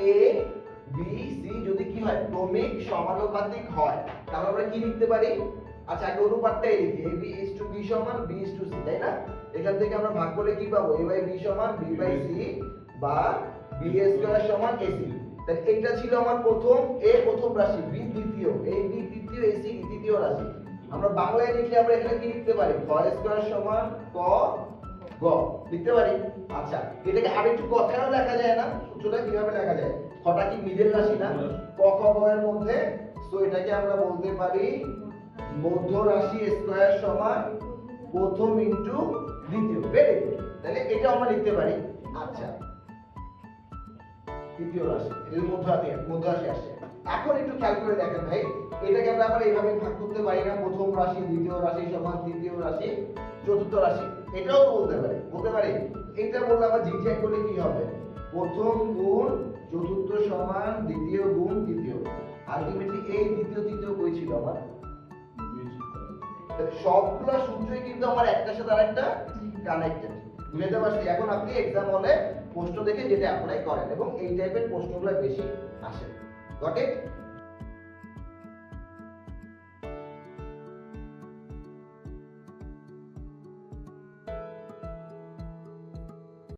A B C যদি কি হয়, ক্রমিক সমানুপাতিক হয়, তাহলে আমরা কি লিখতে পারি? আচ্ছা আগে অনুপাতটাই লিখি। A B is to B সমান বি ইজ টু সি তাই না? এখান থেকে আমরা ভাগ করে কি পাবো? এ বাই বি সমান বি বাই সি বা বি এ স্কয়ার সমান এসি তাহলে এইটা ছিল আমার প্রথম এ প্রথম রাশি বি দ্বিতীয়। এই বি তৃতীয় এসি তৃতীয় রাশি। আমরা বাংলায় লিখলে আমরা এখানে কি লিখতে পারি? ক স্কয়ার সমান ক গ লিখতে পারি? আচ্ছা এটাকে আরেকটু কথায়ও লেখা যায় না? সূত্রটা কীভাবে লেখা যায়? খটা কি মিডল রাশি না? ক খ গ এর মধ্যে? তো এটাকে আমরা বলতে পারি মধ্য রাশি স্কয়ার সমান প্রথম ইনটু দ্বিতীয়। ভেরি গুড তাহলে এটা আমরা লিখতে পারি। আচ্ছা তৃতীয় রাশি এর মধ্য রাশি মধ্য রাশি আসছে। এখন একটু খেয়াল করে দেখেন ভাই, এটাকে আমরা আবার এইভাবে ভাগ করতে পারি না। প্রথম রাশি, দ্বিতীয় রাশি, সমান তৃতীয় রাশি, চতুর্থ রাশি, এটাও তো বলতে পারি বলতে পারি। এটা বললে আবার জিগজ্যাগ করলে কি হবে? প্রথম গুণ, চতুর্থ সমান, দ্বিতীয় গুণ, তৃতীয় আলটিমেটলি এই দ্বিতীয়, তৃতীয় কই ছিল আমার? সবগুলা সূত্রই কিন্তু আমার একটার সাথে আরেকটা কানেক্টেড বুঝতে পারছি? এখন আপনি এক্সাম হলে প্রশ্ন দেখে যেটা অ্যাপ্লাই করেন, এবং এই টাইপের প্রশ্নগুলো বেশি আসে। got it